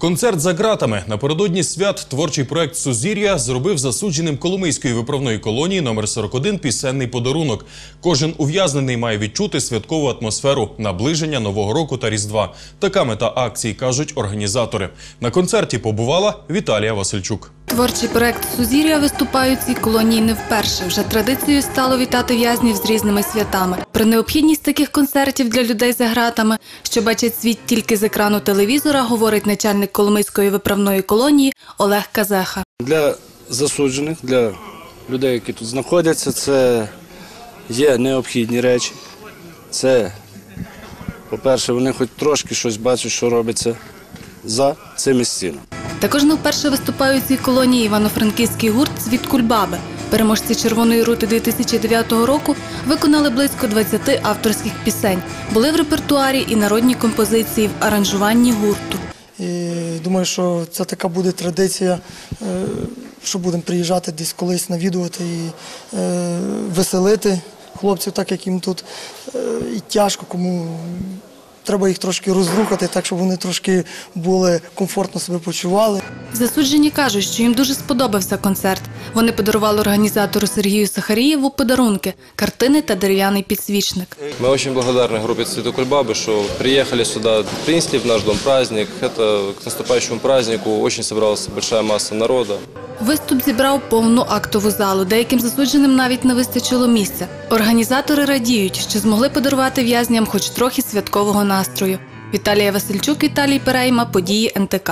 Концерт за ґратами напередодні свят творчий проект Сузір'я зробив засудженим Коломийської виправної колонії номер 41 пісенний подарунок. Кожен ув'язнений має відчути святкову атмосферу наближення нового року та різдва. Така мета акції кажуть організатори. На концерті побувала Віталія Васильчук. Творчий проект Сузір'я виступає у цій колонії не вперше. Вже традицією стало вітати в'язнів з різними святами. Про необхідність таких концертів для людей за ґратами, що бачать світ тільки з екрану телевізора, говорить начальник Коломийської виправної колонії Олег Казеха. Для засуджених, для людей, які тут знаходяться, це є необхідні речі. Це, по-перше, вони хоч трошки щось бачать, що робиться за цими стінами. Також не вперше у цій колонії івано-франківський гурт Світ Кульбаби. Переможці червоної рути 2009 року виконали близько 20 авторських пісень. Були в репертуарі і народні композиції в аранжуванні гурту. І думаю, що це така буде традиція, е, що будемо приїжджати десь колись навідувати і е, веселити хлопців, так як їм тут е, і тяжко, кому треба їх трошки розрухати, так щоб вони трошки були комфортно себе почували. Засуджені кажуть, що їм дуже сподобався концерт. Вони подарували організатору Сергію Сахарієву подарунки картини та дерев'яний підсвічник. Мы очень благодарны группе «Цветы Кульбабы», что приехали сюда, принесли в наш дом праздник. Это к наступающему празднику очень собралась большая масса народа. Виступ зібрав повну актову залу. Деяким засудженим навіть не вистачило місця. Організатори радіють, що змогли подарувати в'язням хоч трохи святкового настрою. Віталія Васильчук, Віталій Перейма, події НТК.